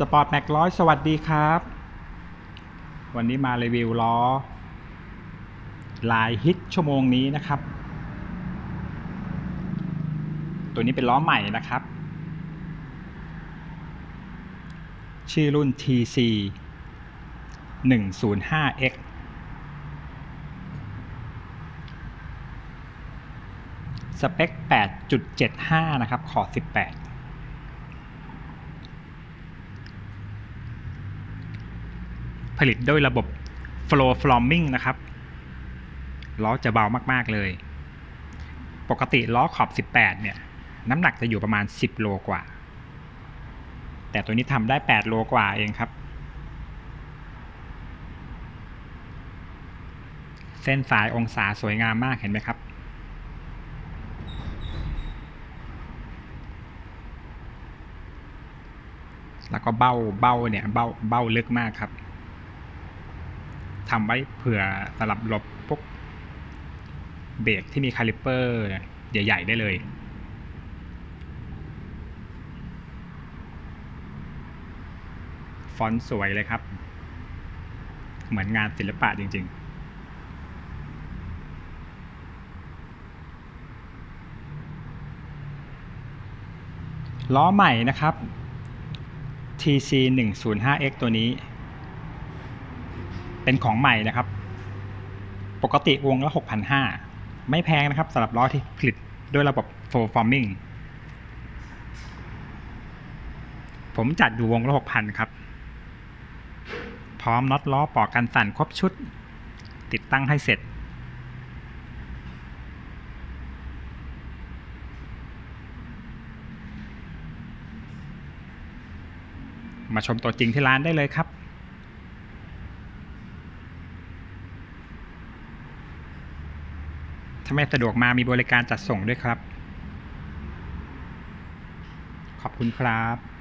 สปอร์ตแม็กร้อยสวัสดีครับ วันนี้มารีวิวล้อ ลายฮิตชั่วโมงนี้นะครับ ตัวนี้เป็นล้อใหม่นะครับ ชื่อรุ่น TC 105X สเปค 8.75 นะครับ ขอ 18 ผลิตด้วยระบบ flow forming นะครับ ล้อจะเบามาก ๆ เลย ปกติล้อขอบ 18 เนี่ย น้ำหนักจะอยู่ประมาณ 10 โลกว่า แต่ตัวนี้ทำได้ 8 โลกว่าเองครับ เส้นสายองศาสวยงามมากเห็นไหมครับแล้วก็เบ้าเบ้าเนี่ยเบ้าเบ้าลึกมากครับ ทำไว้เผื่อสำหรับหลบพวกเบรกที่มีคาลิปเปอร์ใหญ่ ๆ ได้เลย ฟอนต์สวยเลยครับ เหมือนงานศิลปะจริง ๆล้อใหม่นะครับ TC 105X ตัวนี้ เป็นของใหม่นะครับ ปกติวงละ6,500 ไม่แพงนะครับสำหรับล้อที่ผลิตด้วยระบบ full forming ผมจัดอยู่วงละ6,000 ครับ พร้อมน็อตล้อปอกกันสั่นครบชุด ติดตั้งให้เสร็จมาชมตัวจริงที่ร้านได้เลยครับ ถ้าไม่สะดวกมามีบริการจัดส่งด้วยครับ ขอบคุณครับ